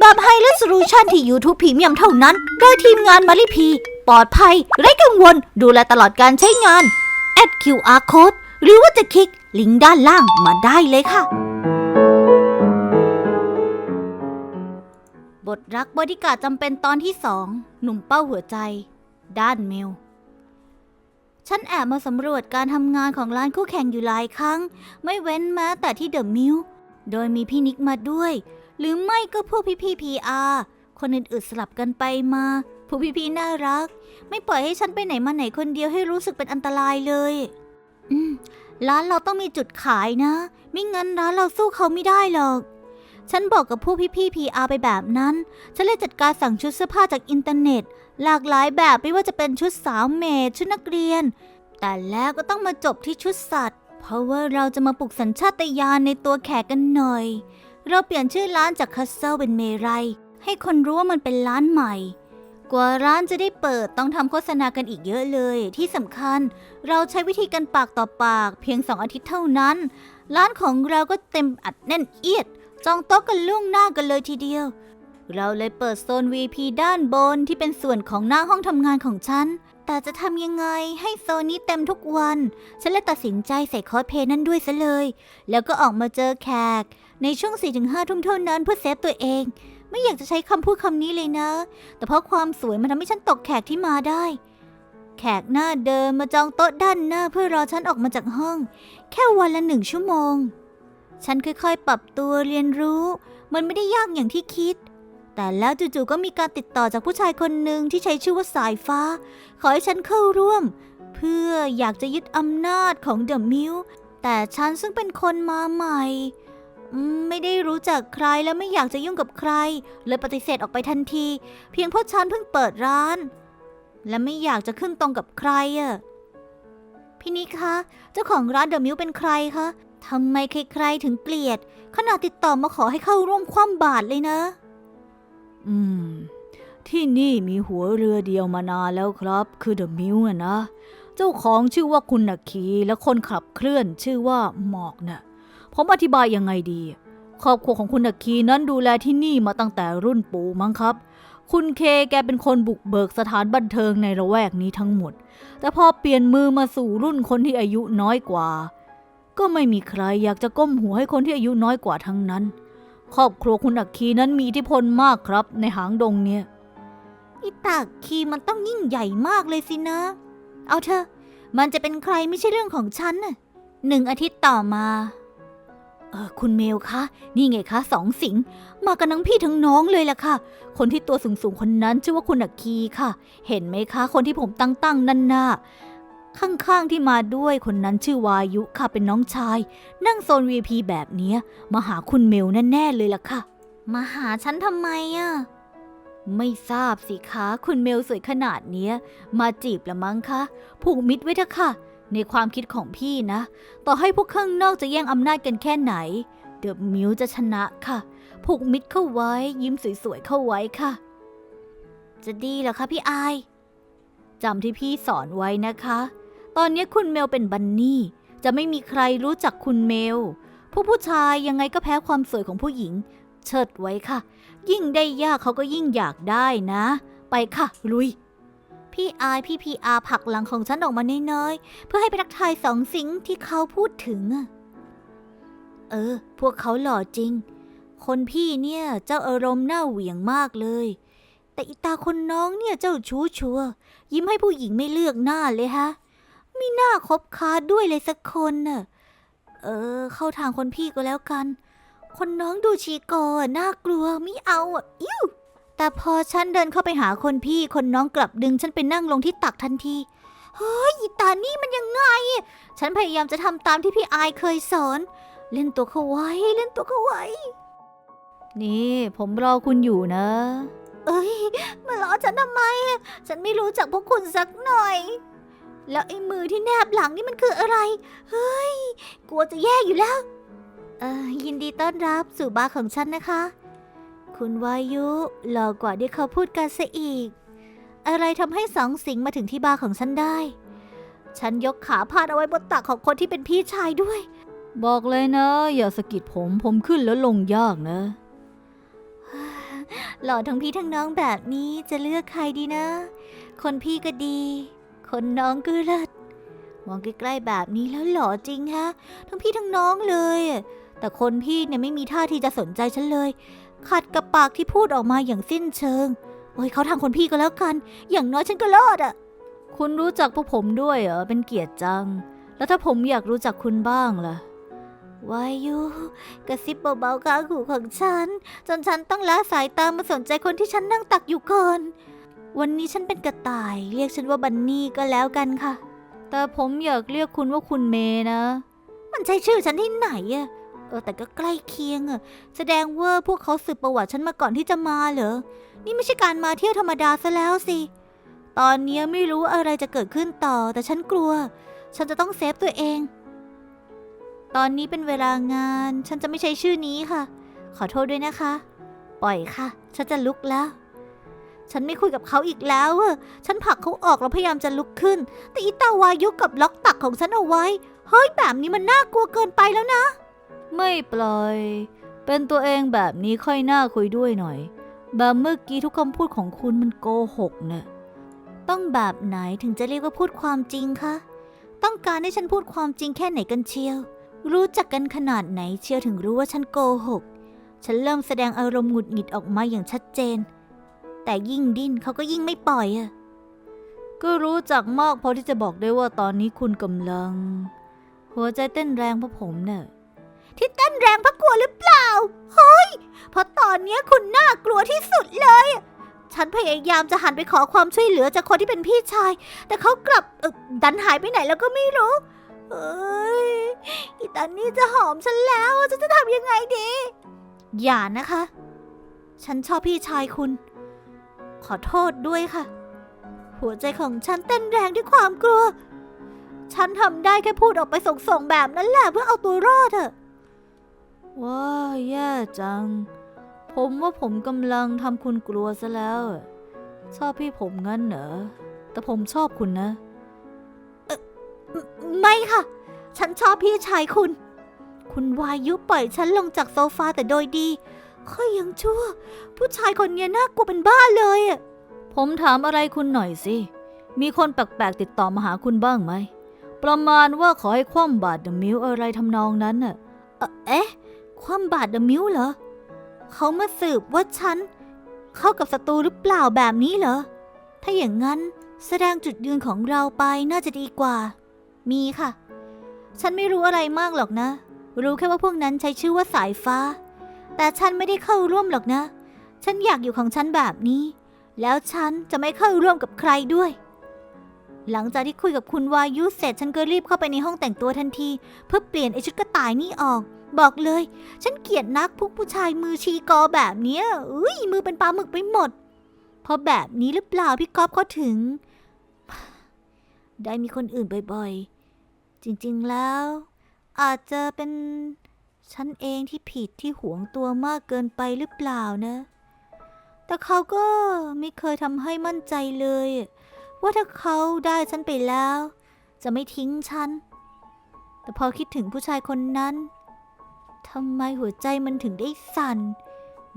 แบบ High Resolution ที่ YouTube Premium เท่านั้น โดยทีมงานมาริพี ปลอดภัย ไร้กังวล ดูแลตลอดการใช้งาน แอด QR Code หรือว่าจะคลิก ลิงก์ด้านล่างมาได้เลยค่ะ บทรักบริการดจำเป็นตอนที่สอง หนุ่มเป้าหัวใจ ด้านเมล ฉันแอบมาสำรวจการทำงานของร้านคู่แข่งอยู่หลายครั้ง ไม่เว้นแม้แต่ที่เดอะมิลโดยมีพี่นิกมาด้วย หรือไม่ก็พวกพี่พี่พีอาคนอื่นๆสลับกันไปมาผู้พี่พี่น่ารัก ไม่ปล่อยให้ฉันไปไหนมาไหนคนเดียวให้รู้สึกเป็นอันตรายเลย อืมร้านเราต้องมีจุดขายนะ ไม่งั้นร้านเราสู้เขาไม่ได้หรอก ฉันบอกกับผู้พวกพี่ๆ PR ไปแบบนั้น ฉันเลยจัดการสั่งชุดเสื้อผ้าจากอินเทอร์เน็ต หลากหลายแบบไม่ว่าจะเป็นชุดสาวเมดชุดนักเรียน แต่แล้วก็ต้องมาจบที่ชุดสัตว์ เพราะว่าเราจะมาปลุกสัญชาตญาณในตัวแขกกันหน่อย เราเปลี่ยนชื่อร้านจากคัสเซิลเป็นเมรัยให้คนรู้ว่ามันเป็นร้านใหม่ กว่าร้านจะได้เปิดต้องทำโฆษณากันอีกเยอะเลย ที่สำคัญ เราใช้วิธีกันปากต่อปากเพียงสองอาทิตย์เท่านั้น ร้านของเราก็เต็มอัดแน่นเอียด จองโต๊ะกันล่วงหน้ากันเลยทีเดียว เราเลยเปิดโซน VP ด้านบนที่เป็นส่วนของหน้าห้องทำงานของฉันแต่จะทำยังไงให้โซนนี้เต็มทุกวัน ฉันเลยตัดสินใจใส่คอสเพลย์นั่นด้วยซะเลย แล้วก็ออกมาเจอแขก ในช่วง 4-5 ทุ่มเท่านั้นเพื่อเซฟตัวเอง ไม่อยากจะใช้คำพูดคำนี้เลยนะ แต่เพราะความสวยมันทำให้ฉันตกแขกที่มาได้ แขกหน้าเดิมมาจองโต๊ะด้านหน้าเพื่อรอฉันออกมาจากห้อง แค่วันละหนึ่งชั่วโมง ฉันค่อยๆ ปรับตัวเรียนรู้ มันไม่ได้ยากอย่างที่คิด แต่แล้วจู่ๆก็มีการติดต่อจากผู้ชายคนหนึ่งที่ใช้ชื่อว่าสายฟ้า ขอให้ฉันเข้าร่วม เพื่ออยากจะยึดอำนาจของเดอะมิลแต่ฉันซึ่งเป็นคนมาใหม่ ไม่ได้รู้จักใครและไม่อยากจะยุ่งกับใคร เลยปฏิเสธออกไปทันที เพียงเพราะฉันเพิ่งเปิดร้าน และไม่อยากจะขึ้นตรงกับใครอะพี่นิกคะเจ้าของร้านเดอะมิลเป็นใครคะทำไมใครๆถึงเกลียด ขนาดติดต่อมาขอให้เข้าร่วมคว่ำบาตรเลยนะ อืม ที่นี่มีหัวเรือเดียวมานานแล้วครับ คือเดอะมิวนะนะเจ้าของชื่อว่าคุณนักคีและคนขับเคลื่อนชื่อว่าหมอกน่ะ ผมอธิบายยังไงดี ครอบครัวของคุณนักคีนั้นดูแลที่นี่มาตั้งแต่รุ่นปู่มั้งครับ คุณเคแกเป็นคนบุกเบิกสถานบันเทิงในละแวกนี้ทั้งหมด แต่พอเปลี่ยนมือมาสู่รุ่นคนที่อายุน้อยกว่า ก็ไม่มีใครอยากจะก้มหัวให้คนที่อายุน้อยกว่าทั้งนั้น ครอบครัวคุณอักคีนั้นมีอิทธิพลมากครับ ในหางดงเนี่ยอิตาคีมันต้องยิ่งใหญ่มากเลยสินะ เอาเถอะ มันจะเป็นใครไม่ใช่เรื่องของฉันน่ะหนึ่งอาทิตย์ต่อมา เออคุณเมลคะ นี่ไงคะสองสิง มากันทั้งพี่ทั้งน้องเลยล่ะค่ะ คนที่ตัวสูงๆคนนั้นชื่อว่าคุณอักคีค่ะ เห็นไหมคะ คนที่ผมตั้งตั้งๆนั่นน่ะข้างๆที่มาด้วยคนนั้นชื่อวายุค่ะเป็นน้องชาย นั่งโซน VIP แบบเนี้ยมาหาคุณเมลแน่ๆเลยล่ะค่ะ มาหาฉันทำไมอะไม่ทราบสิคะ คุณเมลสวยขนาดเนี้ย มาจีบละมั้งคะผูกมิตรไว้เถอะค่ะ ในความคิดของพี่นะ ต่อให้พวกข้างนอกจะแย่งอำนาจกันแค่ไหน เดอะมิวจะชนะค่ะ ผูกมิตรเข้าไว้ ยิ้มสวยๆเข้าไว้ค่ะ จะดีเหรอคะพี่อายจำที่พี่สอนไว้นะคะ ตอนนี้คุณเมลเป็นบันนี่ จะไม่มีใครรู้จักคุณเมล ผู้ผู้ชายยังไงก็แพ้ความสวยของผู้หญิง เชิดไว้ค่ะ ยิ่งได้ยากเขาก็ยิ่งอยากได้นะ ไปค่ะ ลุย พี่อายพี่พีอาผลักหลังของฉันออกมาน้อยๆ เพื่อให้ไปทักทายสองสิงที่เขาพูดถึงอะเออ พวกเขาหล่อจริง คนพี่เนี่ยเจ้าอารมณ์หน้าเหวี่ยงมากเลย แต่อีตาคนน้องเนี่ยเจ้าชู้ชัว ยิ้มให้ผู้หญิงไม่เลือกหน้าเลยฮะ ไม่น่าคบค้าด้วยเลยสักคนน่ะ เออ เข้าทางคนพี่ก็แล้วกัน คนน้องดูชีโกอน่ากลัวไม่เอาอะ อิ้ว แต่พอฉันเดินเข้าไปหาคนพี่คนน้องกลับดึงฉันไปนั่งลงที่ตักทันที เฮ้ยอีตานี่มันยังไง ฉันพยายามจะทำตามที่พี่อายเคยสอน เล่นตัวเขาไว้ เล่นตัวเขาไว้ นี่ผมรอคุณอยู่นะ เอ้ยมาล้อฉันทำไมอะฉันไม่รู้จักพวกคุณสักหน่อย แล้วไอ้มือที่แนบหลังนี่มันคืออะไร เฮ้ย กลัวจะแย่อยู่แล้ว เออยินดีต้อนรับสู่บาร์ของฉันนะคะ คุณวายุหล่อกว่าที่เขาพูดกันซะอีก อะไรทำให้สองสิงมาถึงที่บาร์ของฉันได้ ฉันยกขาพาดเอาไว้บนตักของคนที่เป็นพี่ชายด้วย บอกเลยนะ อย่าสะกิดผมผมขึ้นแล้วลงยากนะ หล่อทั้งพี่ทั้งน้องแบบนี้จะเลือกใครดีนะ คนพี่ก็ดี คนน้องก็เลิศมองใกล้ๆแบบนี้แล้วหล่อจริงฮะ ทั้งพี่ทั้งน้องเลยอะแต่คนพี่เนี่ยไม่มีท่าทีจะสนใจฉันเลย ขัดกับปากที่พูดออกมาอย่างสิ้นเชิง โอ้ยเขาทางคนพี่ก็แล้วกัน อย่างน้อยฉันก็รอดอะคุณรู้จักพวกผมด้วยเหรอ เป็นเกียรติจัง แล้วถ้าผมอยากรู้จักคุณบ้างล่ะ วายุกระซิบเบาๆข้างหูของฉัน จนฉันต้องละสายตามาสนใจคนที่ฉันนั่งตักอยู่ก่อน วันนี้ฉันเป็นกระต่าย เรียกฉันว่าบันนี่ก็แล้วกันค่ะ แต่ผมอยากเรียกคุณว่าคุณเมย์นะ มันใช่ชื่อฉันที่ไหนอะเออแต่ก็ใกล้เคียงอะแสดงว่าพวกเขาสืบประวัติฉันมาก่อนที่จะมาเหรอ นี่ไม่ใช่การมาเที่ยวธรรมดาซะแล้วสิ ตอนนี้ไม่รู้อะไรจะเกิดขึ้นต่อ แต่ฉันกลัว ฉันจะต้องเซฟตัวเอง ตอนนี้เป็นเวลางาน ฉันจะไม่ใช้ชื่อนี้ค่ะ ขอโทษด้วยนะคะ ปล่อยค่ะ ฉันจะลุกแล้วฉันไม่คุยกับเขาอีกแล้วอะฉันผลักเขาออกแล้วพยายามจะลุกขึ้น แต่อีตาวายุกับล็อกตักของฉันเอาไว้ เฮ้ยแบบนี้มันน่ากลัวเกินไปแล้วนะ ไม่ปล่อย เป็นตัวเองแบบนี้ค่อยน่าคุยด้วยหน่อย แบบเมื่อกี้ทุกคำพูดของคุณมันโกหกเนี่ยต้องแบบไหนถึงจะเรียกว่าพูดความจริงคะ ต้องการให้ฉันพูดความจริงแค่ไหนกันเชียว รู้จักกันขนาดไหนเชียวถึงรู้ว่าฉันโกหก ฉันเริ่มแสดงอารมณ์หงุดหงิดออกมาอย่างชัดเจน แต่ยิ่งดิ้นเขาก็ยิ่งไม่ปล่อยอะก็รู้จักมากพอที่จะบอกได้ว่าตอนนี้คุณกำลัง หัวใจเต้นแรงเพราะผมเนี่ย ที่เต้นแรงเพราะกลัวหรือเปล่า เฮ้ย เพราะตอนนี้คุณน่ากลัวที่สุดเลย ฉันพยายามจะหันไปขอความช่วยเหลือจากคนที่เป็นพี่ชาย แต่เขากลับดันหายไปไหนแล้วก็ไม่รู้ เอ้ยอีตานี่จะหอมฉันแล้วฉันจะทำยังไงดี อย่านะคะ ฉันชอบพี่ชายคุณ ขอโทษด้วยค่ะ หัวใจของฉันเต้นแรงด้วยความกลัวฉันทำได้แค่พูดออกไปส่งๆแบบนั้นแหละเพื่อเอาตัวรอดเถอะ ว้าแย่จัง ผมว่าผมกำลังทำคุณกลัวซะแล้วอะชอบพี่ผมงั้นเหรอ แต่ผมชอบคุณนะไม่ไม่ค่ะ ฉันชอบพี่ชายคุณ คุณวายุปล่อยฉันลงจากโซฟาแต่โดยดีค่อยยังชั่ว ผู้ชายคนเนี้ยน่ากลัวเป็นบ้าเลยอะผมถามอะไรคุณหน่อยสิ มีคนแปลกๆติดต่อมาหาคุณบ้างไหม ประมาณว่าขอให้คว่ำบาตรเดอะมิวอะไรทำนองนั้นน่ะ เอ่อเอ๊ะ ความบาดเดอะมิวเหรอ เขามาสืบว่าฉัน เข้ากับศัตรูหรือเปล่าแบบนี้เหรอ ถ้าอย่างนั้นแสดงจุดยืนของเราไปน่าจะดีกว่า มีค่ะ ฉันไม่รู้อะไรมากหรอกนะ รู้แค่ว่าพวกนั้นใช้ชื่อว่าสายฟ้า แต่ฉันไม่ได้เข้าร่วมหรอกนะ ฉันอยากอยู่ของฉันแบบนี้ แล้วฉันจะไม่เข้าร่วมกับใครด้วยหลังจากที่คุยกับคุณวายุเสร็จฉันก็รีบเข้าไปในห้องแต่งตัวทันที เพื่อเปลี่ยนไอชุดกระต่ายนี่ออก บอกเลย ฉันเกลียดนักพวกผู้ชายมือชีกอแบบเนี้ยอุ้ยมือเป็นปลาหมึกไปหมด เพราะแบบนี้หรือเปล่าพี่ก๊อฟเขาถึง ได้มีคนอื่นบ่อยๆ จริงๆแล้ว อาจจะเป็นฉันเองที่ผิดที่หวงตัวมากเกินไปหรือเปล่านะ แต่เขาก็ไม่เคยทำให้มั่นใจเลย ว่าถ้าเขาได้ฉันไปแล้ว จะไม่ทิ้งฉัน แต่พอคิดถึงผู้ชายคนนั้น ทำไมหัวใจมันถึงได้สั่น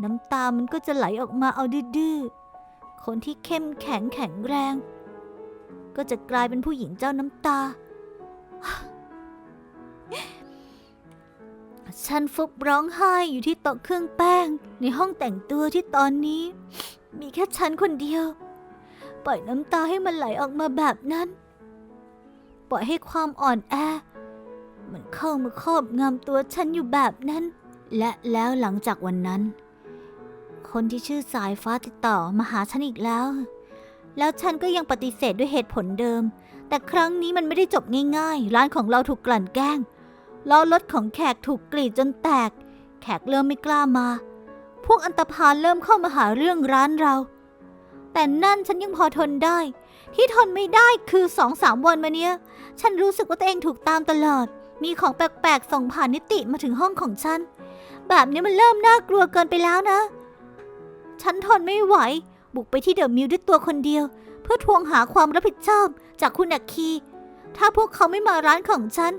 น้ำตามันก็จะไหลออกมาเอาดื้อๆ คนที่เข้มแข็งแข็งแรง ก็จะกลายเป็นผู้หญิงเจ้าน้ำตา ฉันฟุบร้องไห้อยู่ที่โต๊ะเครื่องแป้ง ในห้องแต่งตัวที่ตอนนี้ มีแค่ฉันคนเดียว ปล่อยน้ำตาให้มันไหลออกมาแบบนั้น ปล่อยให้ความอ่อนแอ มันเข้ามาครอบงำตัวฉันอยู่แบบนั้น และแล้วหลังจากวันนั้น คนที่ชื่อสายฟ้าติดต่อมาหาฉันอีกแล้ว แล้วฉันก็ยังปฏิเสธด้วยเหตุผลเดิม แต่ครั้งนี้มันไม่ได้จบง่ายๆ ร้านของเราถูกกลั่นแกล้งล้อรถของแขกถูกกรีดจนแตก แขกเริ่มไม่กล้ามา พวกอันตพาลเริ่มเข้ามาหาเรื่องร้านเรา แต่นั่นฉันยังพอทนได้ ที่ทนไม่ได้คือสองสามวันมาเนี้ย ฉันรู้สึกว่าตัวเองถูกตามตลอด มีของแปลกๆ ส่งผ่านนิติมาถึงห้องของฉัน แบบนี้มันเริ่มน่ากลัวเกินไปแล้วนะ ฉันทนไม่ไหว บุกไปที่เดอะมิลด้วยตัวคนเดียว เพื่อทวงหาความรับผิดชอบจากคุณอักคี ถ้าพวกเขาไม่มาร้านของฉัน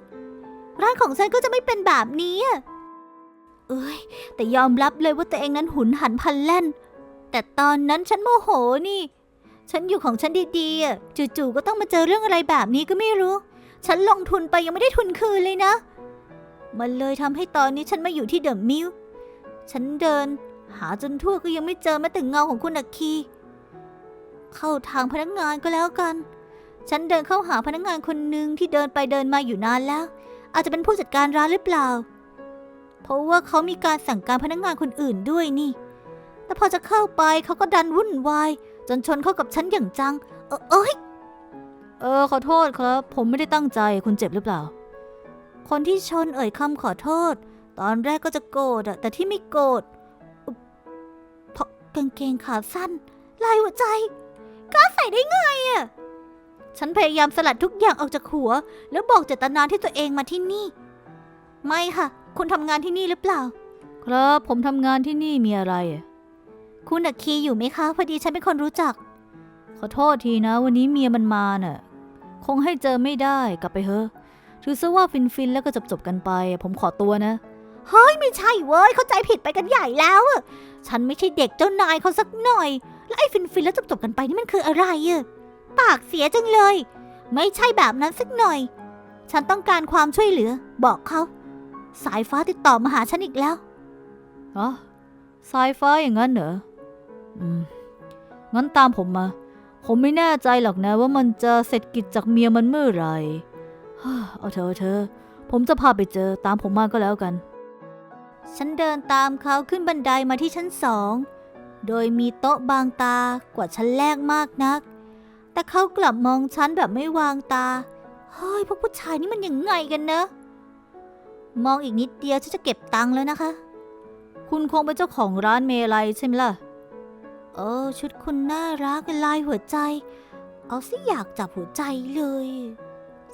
ร้านของฉันก็จะไม่เป็นแบบนี้ เอ้ย แต่ยอมรับเลยว่าตัวเองนั้นหุนหันพลันแล่น แต่ตอนนั้นฉันโมโหนี่ ฉันอยู่ของฉันดีๆ จู่ๆก็ต้องมาเจอเรื่องอะไรแบบนี้ก็ไม่รู้ ฉันลงทุนไปยังไม่ได้ทุนคืนเลยนะ มันเลยทำให้ตอนนี้ฉันมาอยู่ที่เดอะมิลฉันเดิน หาจนทั่วก็ยังไม่เจอแม้แต่เงาของคุณอักคี เข้าทางพนักงานก็แล้วกัน ฉันเดินเข้าหาพนักงานคนหนึ่งที่เดินไปเดินมาอยู่นานแล้ว อาจจะเป็นผู้จัดการร้านหรือเปล่า เพราะว่าเขามีการสั่งการพนักงานคนอื่นด้วยนี่ แต่พอจะเข้าไปเขาก็ดันวุ่นวายจนชนเข้ากับฉันอย่างจัง เออเอ้ย เออขอโทษครับ ผมไม่ได้ตั้งใจคุณเจ็บหรือเปล่า คนที่ชนเอ่ยคำขอโทษ ตอนแรกก็จะโกรธอะแต่ที่ไม่โกรธอุ๊บเพราะกางเกงขาสั้น ลายหัวใจกล้าใส่ได้ไงอะฉันพยายามสลัดทุกอย่างออกจากหัว แล้วบอกเจตนาที่ตัวเองมาที่นี่ ไม่ค่ะ คุณทำงานที่นี่หรือเปล่า ครับผมทำงานที่นี่มีอะไรอะคุณอักคีอยู่ไหมคะ พอดีฉันเป็นคนรู้จัก ขอโทษทีนะ วันนี้เมียมันมาน่ะ คงให้เจอไม่ได้กลับไปเถอะถือซะว่าฟินฟินๆแล้วก็จบจบๆกันไป ผมขอตัวนะ เฮ้ยไม่ใช่เว้ยเข้าใจผิดไปกันใหญ่แล้วอะฉันไม่ใช่เด็กเจ้านายเขาสักหน่อย แล้วไอ้ฟินฟินๆแล้วจบๆกันไปนี่มันคืออะไรอะปากเสียจังเลย ไม่ใช่แบบนั้นสักหน่อย ฉันต้องการความช่วยเหลือ บอกเขา สายฟ้าติดต่อมาหาฉันอีกแล้วอ๋อสายฟ้าอย่างนั้นเหรออืมงั้นตามผมมา ผมไม่แน่ใจหรอกนะว่ามันจะเสร็จกิจจากเมียมันเมื่อไหร่เอาเธอะเอาเธอ ผมจะพาไปเจอตามผมมาก็แล้วกัน ฉันเดินตามเขาขึ้นบันไดมาที่ชั้นสอง โดยมีโต๊ะบางตากว่าชั้นแรกมากนัก แต่เขากลับมองฉันแบบไม่วางตา เฮ้ยพวกผู้ชายนี่มันยังไงกันนะมองอีกนิดเดียวฉันจะเก็บตังค์แล้วนะคะ คุณคงเป็นเจ้าของร้านเมลัยใช่ไหมล่ะ เออ ชุดคุณน่ารักลายหัวใจ เอาสิอยากจับหัวใจเลย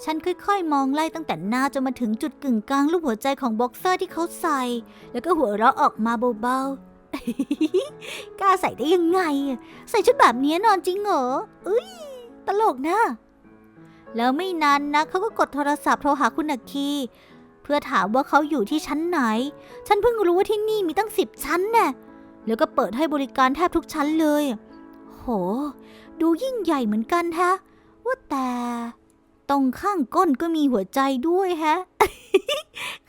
ฉันค่อยๆ มองไล่ตั้งแต่หน้าจนมาถึงจุดกึ่งกลางรูปหัวใจของบ็อกเซอร์ที่เขาใส่ แล้วก็หัวเราะออกมาเบาๆ กล้าใส่ได้ยังไง ใส่ชุดแบบนี้นอนจริงเหรอเอ้ย ตลกนะ แล้วไม่นานนะเขาก็กดโทรศัพท์โทรหาคุณอักคีเพื่อถามว่าเขาอยู่ที่ชั้นไหน ฉันเพิ่งรู้ว่าที่นี่มีตั้งสิบชั้นแน่ แล้วก็เปิดให้บริการแทบทุกชั้นเลย โห ดูยิ่งใหญ่เหมือนกันแฮะ ว่าแต่ตรงข้างก้นก็มีหัวใจด้วยแฮะ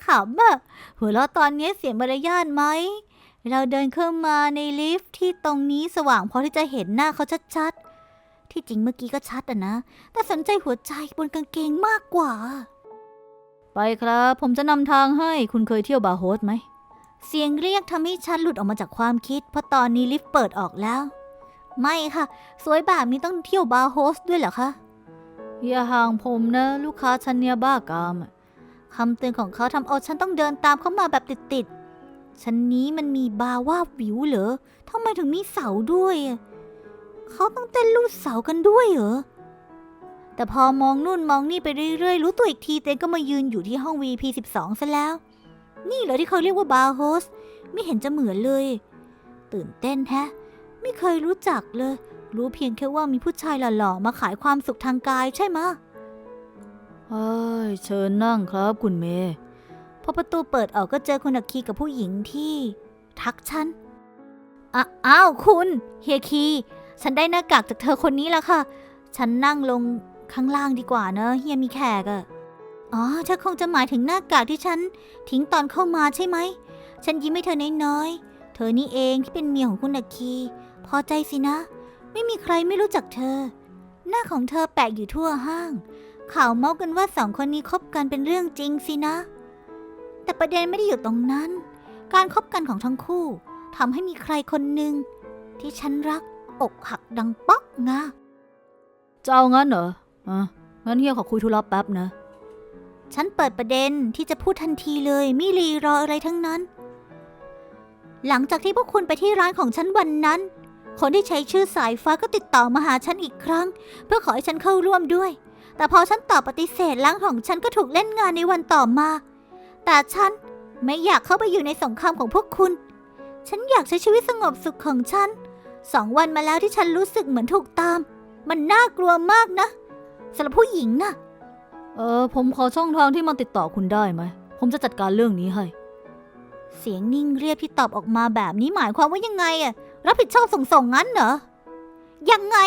ขำอะหัวเราะตอนนี้เสียมารยาทไหม เราเดินเข้ามาในลิฟต์ที่ตรงนี้สว่างพอที่จะเห็นหน้าเขาชัดๆ ที่จริงเมื่อกี้ก็ชัดอะนะ แต่สนใจหัวใจบนกางเกงมากกว่า ไปครับ ผมจะนำทางให้คุณเคยเที่ยวบาโฮสไหม เสียงเรียกทำให้ฉันหลุดออกมาจากความคิด เพราะตอนนี้ลิฟต์เปิดออกแล้ว ไม่ค่ะ สวยแบบนี้ต้องเที่ยวบาร์โฮสด้วยเหรอคะ อย่าห่างผมนะ ลูกค้าฉันเนี่ยบ้ากามคำเตือนของเขาทำเอาฉันต้องเดินตามเขามาแบบติดๆชั้นนี้มันมีบาร์ว่าวิวเหรอทำไมถึงมีเสาด้วย เขาต้องเต้นลูดเสากันด้วยเหรอแต่พอมองนู่นมองนี่ไปเรื่อยๆ รู้ตัวอีกทีเต้นก็มายืนอยู่ที่ห้อง VP 12 ซะแล้ว นี่เหรอที่เขาเรียกว่าบาร์โฮส ไม่เห็นจะเหมือนเลย ตื่นเต้นแฮะ ไม่เคยรู้จักเลย รู้เพียงแค่ว่ามีผู้ชายหล่อๆมาขายความสุขทางกายใช่ไหมะเฮ้ยเชิญนั่งครับคุณเมย์พอประตูเปิดออกก็เจอคุณอักคีกับผู้หญิงที่ ทักฉันอะอ้าวคุณเฮียคี ฉันได้หน้ากากจากเธอคนนี้แล้วค่ะ ฉันนั่งลงข้างล่างดีกว่าเนอะเฮียมีแขกอะ อ๋อเธอคงจะหมายถึงหน้ากากที่ฉัน ทิ้งตอนเข้ามาใช่ไหม ฉันยิ้มให้เธอน้อยๆ เธอนี่เองที่เป็นเมียของคุณอักคี พอใจสินะ ไม่มีใครไม่รู้จักเธอ หน้าของเธอแปะอยู่ทั่วห้าง ข่าวเมาส์กันว่าสองคนนี้คบกันเป็นเรื่องจริงสินะ แต่ประเด็นไม่ได้อยู่ตรงนั้น การคบกันของทั้งคู่ทำให้มีใครคนหนึ่งที่ฉันรักอกหักดังป๊อกงาจะเอางั้นเหรออะงั้นเฮียขอคุยธุระแป๊บนะ ฉันเปิดประเด็นที่จะพูดทันทีเลยไม่รีรออะไรทั้งนั้น หลังจากที่พวกคุณไปที่ร้านของฉันวันนั้น คนที่ใช้ชื่อสายฟ้าก็ติดต่อมาหาฉันอีกครั้ง เพื่อขอให้ฉันเข้าร่วมด้วย แต่พอฉันตอบปฏิเสธล้างของฉันก็ถูกเล่นงานในวันต่อมา แต่ฉันไม่อยากเข้าไปอยู่ในสงครามของพวกคุณ ฉันอยากใช้ชีวิตสงบสุขของฉันสองวันมาแล้วที่ฉันรู้สึกเหมือนถูกตาม มันน่ากลัวมากนะสำหรับผู้หญิงน่ะ เออ ผมขอช่องทางที่มันติดต่อคุณได้ไหม ผมจะจัดการเรื่องนี้ให้ เสียงนิ่งเรียบที่ตอบออกมาแบบนี้หมายความว่ายังไงอะรับผิดชอบส่งส่งๆงั้นเหรอ ยังไง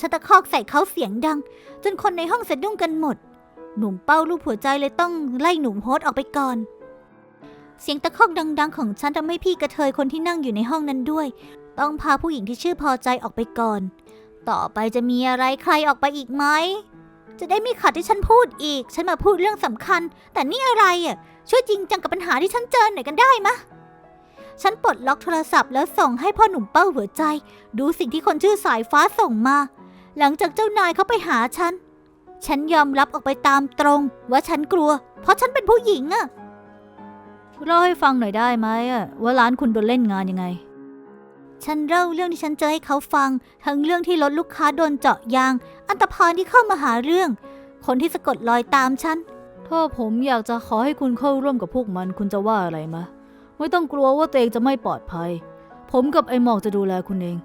ฉันตะคอกใส่เขาเสียงดัง จนคนในห้องสะดุ้งกันหมด หนุ่มเป้ารูปหัวใจเลยต้องไล่หนุ่มโฮสต์ออกไปก่อน เสียงตะคอกดัง ๆ ของฉันทำให้พี่กระเทยคนที่นั่งอยู่ในห้องนั้นด้วย ต้องพาผู้หญิงที่ชื่อพอใจออกไปก่อน ต่อไปจะมีอะไรใครออกไปอีกไหม จะได้ไม่ขัดที่ฉันพูดอีก ฉันมาพูดเรื่องสำคัญ แต่นี่อะไรอะ ช่วยจริงจังกับปัญหาที่ฉันเจอหน่อยกันได้มะ ฉันปลดล็อกโทรศัพท์แล้วส่งให้พ่อหนุ่มเป้าหัวใจ ดูสิ่งที่คนชื่อสายฟ้าส่งมา หลังจากเจ้านายเขาไปหาฉัน ฉันยอมรับออกไปตามตรง ว่าฉันกลัว เพราะฉันเป็นผู้หญิงอะเล่าให้ฟังหน่อยได้ไหมอะว่าร้านคุณโดนเล่นงานยังไง ฉันเล่าเรื่องที่ฉันเจอให้เขาฟัง ทั้งเรื่องที่รถลูกค้าโดนเจาะยาง อันตพาลที่เข้ามาหาเรื่อง คนที่สะกดรอยตามฉัน ถ้าผมอยากจะขอให้คุณเข้าร่วมกับพวกมัน คุณจะว่าอะไรมะ ไม่ต้องกลัวว่าตัวเองจะไม่ปลอดภัย ผมกับไอ้หมอกจะดูแลคุณเอง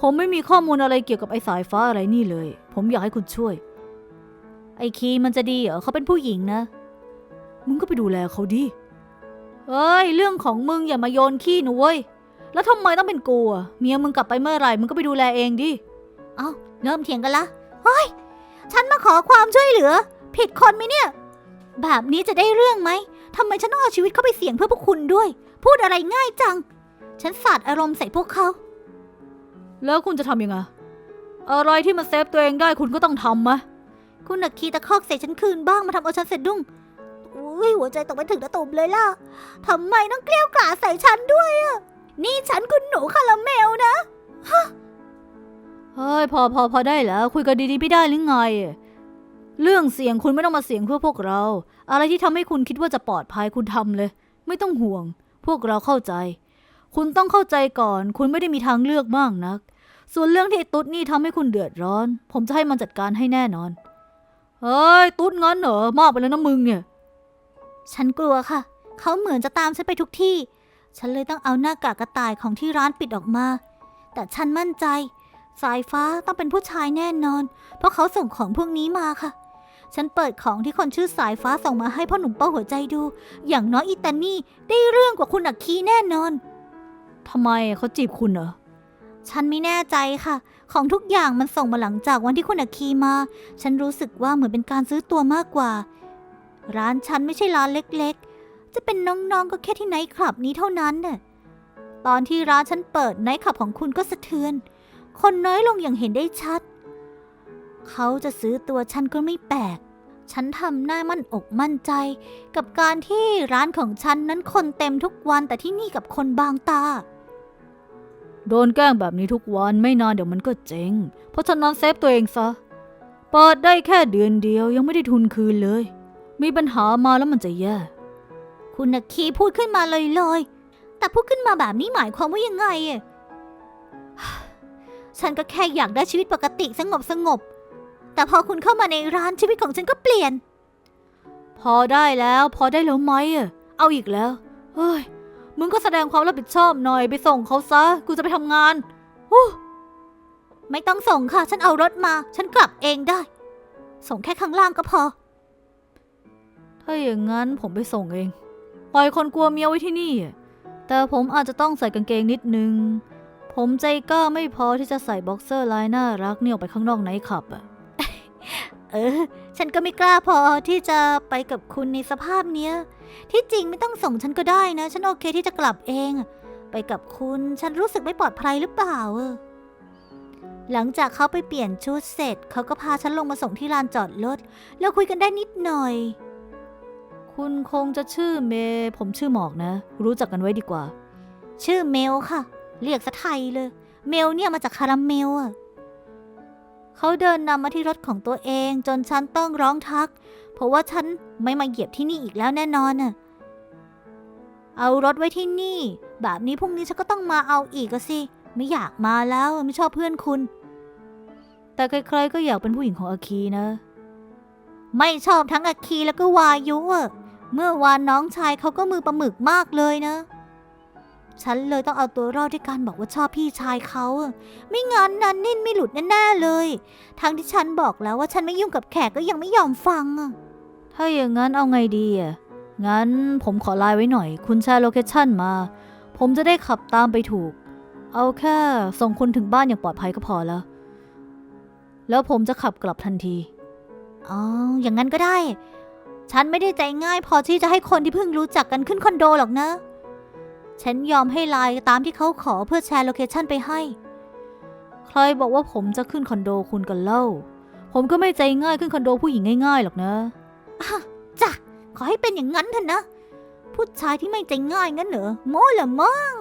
ผมไม่มีข้อมูลอะไรเกี่ยวกับไอ้สายฟ้าอะไรนี่เลย ผมอยากให้คุณช่วย ไอ้คีมันจะดีเหรอเขาเป็นผู้หญิงนะ มึงก็ไปดูแลเขาดิเอ้ย เรื่องของมึงอย่ามาโยนขี้หนูเว้ย แล้วทำไมต้องเป็นกูอะเมียมึงกลับไปเมื่อไหร่มึงก็ไปดูแลเองดิ เอ้าเริ่มเถียงกันละเฮ้ย ฉันมาขอความช่วยเหลือ ผิดคนไหมเนี่ย แบบนี้จะได้เรื่องไหมทำไมฉันต้องเอาชีวิตเข้าไปเสี่ยงเพื่อพวกคุณด้วย พูดอะไรง่ายจัง ฉันสาดอารมณ์ใส่พวกเขา แล้วคุณจะทำยังไง อะไรที่มันเซฟตัวเองได้คุณก็ต้องทำมะ คุณนักคีตะคอกใส่ฉันคืนบ้างมาทำเอาฉันเสร็จดุ้งอุ้ยหัวใจตกไปถึงตะตุ่มเลยล่ะทำไมต้องเกลี้ยวกล่อมใส่ฉันด้วยอะ นี่ฉันคุณหนูคาราเมลนะเฮ้ยพอพอพอได้แล้วคุยกันดีๆไม่ได้หรือไง เรื่องเสียงคุณไม่ต้องมาเสียงเพื่อพวกเรา อะไรที่ทำให้คุณคิดว่าจะปลอดภัยคุณทำเลย ไม่ต้องห่วง พวกเราเข้าใจ คุณต้องเข้าใจก่อน คุณไม่ได้มีทางเลือกมากนัก ส่วนเรื่องที่ไอ้ตุ๊ดนี่ทำให้คุณเดือดร้อน ผมจะให้มันจัดการให้แน่นอน เฮ้ยตุ๊ดงั้นเหรอมากไปแล้วนะมึงเนี่ย ฉันกลัวค่ะ เขาเหมือนจะตามฉันไปทุกที่ ฉันเลยต้องเอาหน้ากากกระต่ายของที่ร้านปิดออกมา แต่ฉันมั่นใจ สายฟ้าต้องเป็นผู้ชายแน่นอน เพราะเขาส่งของพวกนี้มาค่ะ ฉันเปิดของที่คนชื่อสายฟ้าส่งมาให้พ่อหนุ่มเป้าหัวใจดู อย่างน้อยอีตานี่ได้เรื่องกว่าคุณอักคีแน่นอน ทำไมเขาจีบคุณเหรอ ฉันไม่แน่ใจค่ะ ของทุกอย่างมันส่งมาหลังจากวันที่คุณอักคีมา ฉันรู้สึกว่าเหมือนเป็นการซื้อตัวมากกว่า ร้านฉันไม่ใช่ร้านเล็ก ๆ จะเป็นน้องๆก็แค่ที่ไนท์คลับนี้เท่านั้นน่ะตอนที่ร้านฉันเปิดไนท์คลับของคุณก็สะเทือน คนน้อยลงอย่างเห็นได้ชัด เขาจะซื้อตัวฉันก็ไม่แปลก ฉันทำหน้ามั่นอกมั่นใจ กับการที่ร้านของฉันนั้นคนเต็มทุกวันแต่ที่นี่กับคนบางตา โดนแกล้งแบบนี้ทุกวันไม่นานเดี๋ยวมันก็เจ๊ง เพราะฉะนั้นเซฟตัวเองซะ เปิดได้แค่เดือนเดียวยังไม่ได้ทุนคืนเลย มีปัญหามาแล้วมันจะแย่ คุณนักคีพูดขึ้นมาเลยลอยๆแต่พูดขึ้นมาแบบนี้หมายความว่ายังไงอะฉันก็แค่อยากได้ชีวิตปกติสงบสงบ แต่พอคุณเข้ามาในร้านชีวิตของฉันก็เปลี่ยน พอได้แล้ว พอได้แล้วไหมอะเอาอีกแล้ว เฮ้ย มึงก็แสดงความรับผิดชอบหน่อยไปส่งเขาซะ กูจะไปทำงานไม่ต้องส่งค่ะ ฉันเอารถมา ฉันกลับเองได้ ส่งแค่ข้างล่างก็พอ ถ้าอย่างนั้นผมไปส่งเอง ปล่อยคนกลัวเมียไว้ที่นี่ แต่ผมอาจจะต้องใส่กางเกงนิดนึง ผมใจกล้าไม่พอที่จะใส่บ็อกเซอร์ลายน่ารักเนี่ยออกไปข้างนอกไนท์คลับอะเออ ฉันก็ไม่กล้าพอที่จะไปกับคุณในสภาพเนี้ย ที่จริงไม่ต้องส่งฉันก็ได้นะ ฉันโอเคที่จะกลับเอง ไปกับคุณฉันรู้สึกไม่ปลอดภัยหรือเปล่าเออหลังจากเขาไปเปลี่ยนชุดเสร็จ เขาก็พาฉันลงมาส่งที่ลานจอดรถ แล้วคุยกันได้นิดหน่อย คุณคงจะชื่อเมย์ผมชื่อหมอกนะ รู้จักกันไว้ดีกว่า ชื่อเมลค่ะ เรียกซะไทยเลย เมลเนี่ยมาจากคาราเมลอะเขาเดินนำมาที่รถของตัวเองจนฉันต้องร้องทัก เพราะว่าฉันไม่มาเหยียบที่นี่อีกแล้วแน่นอนน่ะเอารถไว้ที่นี่ แบบนี้พรุ่งนี้ฉันก็ต้องมาเอาอีกอะสิไม่อยากมาแล้วไม่ชอบเพื่อนคุณ แต่ใครๆก็อยากเป็นผู้หญิงของอาคีนะ ไม่ชอบทั้งอาคีแล้วก็วายุอะ เมื่อวานน้องชายเขาก็มือประหมึกมากเลยนะ ฉันเลยต้องเอาตัวรอดด้วยการบอกว่าชอบพี่ชายเขาอะไม่งั้นนันนิ่นไม่หลุดแน่ๆเลย ทั้งที่ฉันบอกแล้วว่าฉันไม่ยุ่งกับแขกก็ยังไม่ยอมฟังอะถ้าอย่างนั้นเอาไงดีอะ งั้นผมขอไลน์ไว้หน่อย คุณแชร์โลเคชั่นมา ผมจะได้ขับตามไปถูก เอาแค่ส่งคุณถึงบ้านอย่างปลอดภัยก็พอแล้ว แล้วผมจะขับกลับทันที อ๋อ อย่างนั้นก็ได้ ฉันไม่ได้ใจง่ายพอที่จะให้คนที่เพิ่งรู้จักกันขึ้นคอนโดหรอกนะ ฉันยอมให้ไลน์ตามที่เขาขอเพื่อแชร์โลเคชั่นไปให้ ใครบอกว่าผมจะขึ้นคอนโดคุณกันเล่า ผมก็ไม่ใจง่ายขึ้นคอนโดผู้หญิงง่ายๆหรอกนะจ้ะ ขอให้เป็นอย่างนั้นเถอะนะ ผู้ชายที่ไม่ใจง่ายงั้นเหรอโม้เหรอมั่ง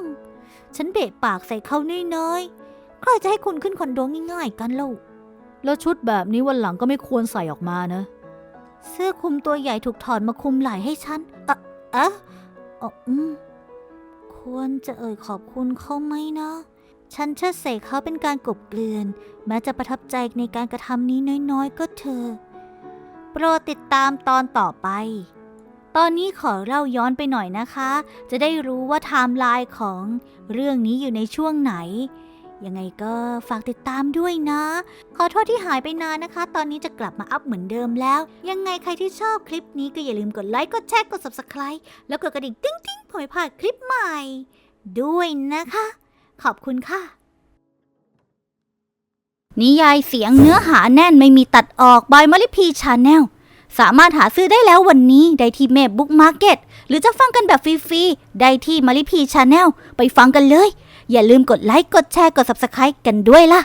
ฉันเบะปากใส่เขาน้อยๆใครจะให้คุณขึ้นคอนโดง่ายๆกันเล่าแล้วชุดแบบนี้วันหลังก็ไม่ควรใส่ออกมานะ เสื้อคลุมตัวใหญ่ถูกถอดมาคลุมไหล่ให้ฉันเอะเอะอ๋ออืมควรจะเอ่ยขอบคุณเขาไหมนะ ฉันเชิดใส่เขาเป็นการกบเกลื่อน แม้จะประทับใจในการกระทำนี้น้อยๆ ก็เถอะโปรดติดตามตอนต่อไป ตอนนี้ขอเล่าย้อนไปหน่อยนะคะ จะได้รู้ว่าไทม์ไลน์ของเรื่องนี้อยู่ในช่วงไหน ยังไงก็ฝากติดตามด้วยนะ ขอโทษที่หายไปนานนะคะ ตอนนี้จะกลับมาอัพเหมือนเดิมแล้ว ยังไงใครที่ชอบคลิปนี้ก็อย่าลืมกดไลค์ กดแชร์ กด subscribe แล้วกดกระดิ่งติ้งติ้งๆเพื่อไม่พลาดคลิปใหม่ ด้วยนะคะ ขอบคุณค่ะ นิยายเสียงเนื้อหาแน่นไม่มีตัดออกบายมาริพีชาแนลสามารถหาซื้อได้แล้ววันนี้ได้ที่เมบุ๊กมาร์เก็ตหรือจะฟังกันแบบฟรีๆ ได้ที่มาริพีชาแนลไปฟังกันเลย อย่าลืมกดไลค์ กดแชร์ กด subscribe กันด้วยล่ะ